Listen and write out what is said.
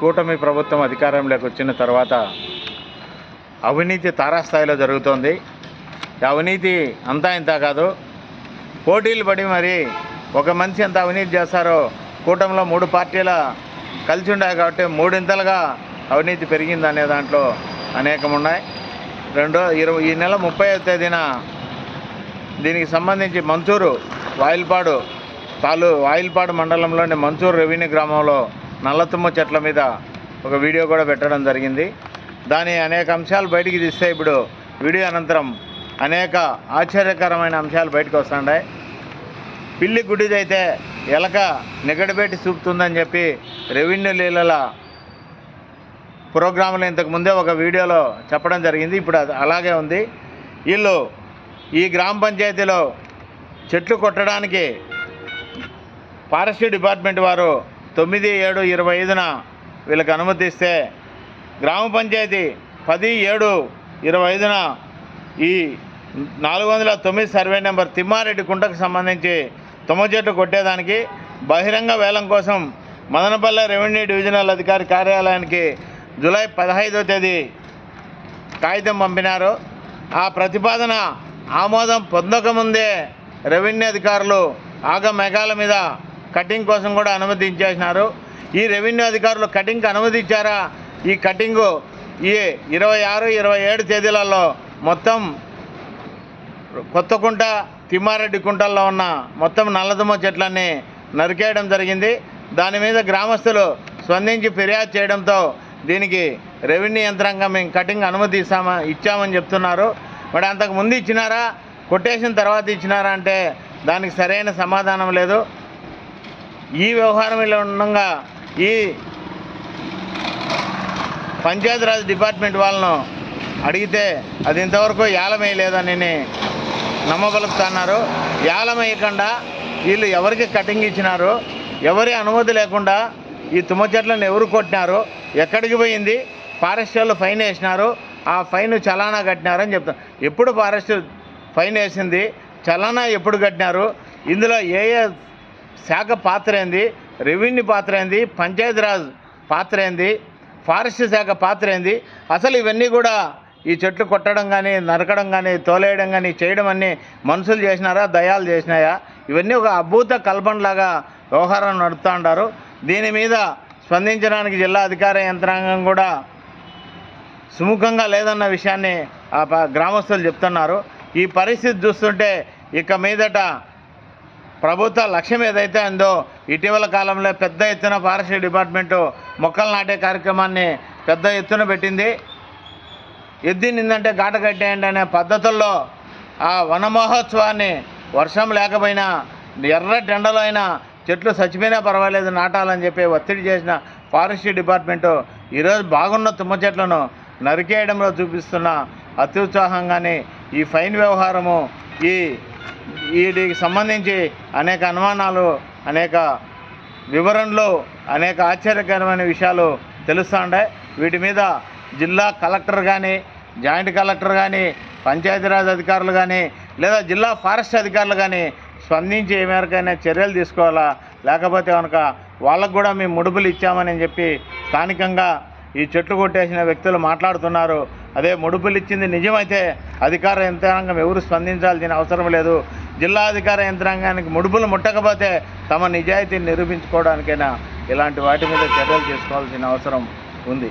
కూటమి ప్రభుత్వం అధికారంలోకి వచ్చిన తర్వాత అవినీతి తారాస్థాయిలో జరుగుతోంది. అవినీతి అంతా ఇంత కాదు. పోటీలు పడి మరి ఒక మనిషి ఎంత అవినీతి చేస్తారో కూటమిలో మూడు పార్టీల కలిసి ఉన్నాయి కాబట్టి మూడింతలుగా అవినీతి పెరిగింది అనే దాంట్లో అనేకం ఉన్నాయి. రెండో ఇరవై ఈ నెల ముప్పై తేదీన దీనికి సంబంధించి మంచూరు వాయిల్పాడు తాలూ వాయిల్పాడు మండలంలోని మంచూరు రెవెన్యూ గ్రామంలో నల్లతుమ్మ చెట్ల మీద ఒక వీడియో కూడా పెట్టడం జరిగింది. దాని అనేక అంశాలు బయటికి తీస్తే ఇప్పుడు వీడియో అనంతరం అనేక ఆశ్చర్యకరమైన అంశాలు బయటకు వస్తున్నాయి. పిల్లి గుడిదైతే ఎలక నిగడబెట్టి చూపుతుందని చెప్పి రెవెన్యూ లీలల ప్రోగ్రాంలో ఇంతకు ముందే ఒక వీడియోలో చెప్పడం జరిగింది. ఇప్పుడు అలాగే ఉంది. వీళ్ళు ఈ గ్రామ పంచాయతీలో చెట్లు కొట్టడానికి ఫారెస్ట్ డిపార్ట్మెంట్ వారు తొమ్మిది ఏడు ఇరవై ఐదున వీళ్ళకి అనుమతిస్తే గ్రామ పంచాయతీ పది ఏడు ఇరవై ఐదున ఈ నాలుగు వందల తొమ్మిది సర్వే నెంబర్ తిమ్మారెడ్డి కుంటకు సంబంధించి తుమ్మ చెట్టు కొట్టేదానికి బహిరంగ వేలం కోసం మదనపల్లె రెవెన్యూ డివిజనల్ అధికారి కార్యాలయానికి జూలై పదహైదో తేదీ కాగితం పంపినారు. ఆ ప్రతిపాదన ఆమోదం పొందకముందే రెవెన్యూ అధికారులు ఆగ మేఘాల మీద కటింగ్ కోసం కూడా అనుమతి ఇచ్చేసినారు ఈ రెవెన్యూ అధికారులు కటింగ్కి అనుమతి ఇచ్చారా ఈ కటింగు ఈ ఇరవై ఆరు ఇరవై ఏడు తేదీలలో మొత్తం కొత్తకుంట తిమ్మారెడ్డి కుంటల్లో ఉన్న మొత్తం నల్లదుమ్మ చెట్లన్నీ నరికేయడం జరిగింది. దాని మీద గ్రామస్తులు స్పందించి ఫిర్యాదు చేయడంతో దీనికి రెవెన్యూ యంత్రాంగం మేము కటింగ్ అనుమతి ఇస్తామా ఇచ్చామని చెప్తున్నారు. మరి అంతకు ముందు ఇచ్చినారా? కొట్టేసిన తర్వాత ఇచ్చినారా అంటే దానికి సరైన సమాధానం లేదు. ఈ వ్యవహారం ఇలా ఉండగా ఈ పంచాయతీరాజ్ డిపార్ట్మెంట్ వాళ్ళను అడిగితే అది ఇంతవరకు యాలమేయలేదని నమ్మబలుకుతున్నారు. యాలమేయకుండా వీళ్ళు ఎవరికి కటింగ్ ఇచ్చినారు? ఎవరి అనుమతి లేకుండా ఈ తుమ్మ చెట్లను ఎవరు కొట్టినారు? ఎక్కడికి పోయింది? ఫారెస్ట్ వాళ్ళు ఫైన్ వేసినారు. ఆ ఫైన్ చలానా కట్టినారని చెప్తాను ఎప్పుడు ఫారెస్ట్ ఫైన్ వేసింది? చలానా ఎప్పుడు కట్టినారు? ఇందులో ఏ ఏ శాఖ పాత్ర ఏంది? రెవెన్యూ పాత్ర ఏంది? పంచాయతీరాజ్ పాత్ర ఏంది? ఫారెస్ట్ శాఖ పాత్ర ఏంది? అసలు ఇవన్నీ కూడా ఈ చెట్లు కొట్టడం కానీ నరకడం కానీ తోలేయడం కానీ చేయడం అన్నీ మనుషులు చేసినారా? దయాలు చేసినాయా? ఇవన్నీ ఒక అద్భుత కల్పనలాగా వ్యవహారం నడుపుతూ ఉంటారు దీని మీద స్పందించడానికి జిల్లా అధికార యంత్రాంగం కూడా సుముఖంగా లేదన్న విషయాన్ని ఆ ప- గ్రామస్తులు చెప్తున్నారు. ఈ పరిస్థితి చూస్తుంటే ఇక మీదట ప్రభుత్వ లక్ష్యం ఏదైతే ఉందో ఇటీవల కాలంలో పెద్ద ఎత్తున ఫారెస్ట్రీ డిపార్ట్మెంటు మొక్కలు నాటే కార్యక్రమాన్ని పెద్ద ఎత్తున పెట్టింది. ఎద్ది నిందంటే గాట కట్టేయండి అనే పద్ధతుల్లో ఆ వన మహోత్సవాన్ని వర్షం లేకపోయినా ఎర్ర ఎండలో అయినా చెట్లు చచ్చిపోయినా పర్వాలేదు నాటాలని చెప్పి ఒత్తిడి చేసిన ఫారెస్ట్రీ డిపార్ట్మెంటు ఈరోజు బాగున్న తుమ్మ చెట్లను నరికేయడంలో చూపిస్తున్న అత్యుత్సాహంగానే ఈ ఫైన్ వ్యవహారము ఈ వీటికి సంబంధించి అనేక అనుమానాలు అనేక వివరణలు అనేక ఆశ్చర్యకరమైన విషయాలు తెలుస్తూ ఉంటాయి వీటి మీద జిల్లా కలెక్టర్ కానీ జాయింట్ కలెక్టర్ కానీ పంచాయతీరాజ్ అధికారులు కానీ లేదా జిల్లా ఫారెస్ట్ అధికారులు కానీ స్పందించి ఏ మేరకైనా చర్యలు తీసుకోవాలా? లేకపోతే కనుక వాళ్ళకు కూడా మేము ముడుపులు ఇచ్చామని చెప్పి స్థానికంగా ఈ చెట్లు కొట్టేసిన వ్యక్తులు మాట్లాడుతున్నారు. అదే ముడుపులు ఇచ్చింది నిజమైతే అధికార యంత్రాంగం ఎవరు స్పందించాల్సిన అవసరం లేదు. జిల్లా అధికార యంత్రాంగానికి ముడుపులు ముట్టకపోతే తమ నిజాయితీని నిరూపించుకోవడానికైనా ఇలాంటి వాటి మీద చర్యలు తీసుకోవాల్సిన అవసరం ఉంది.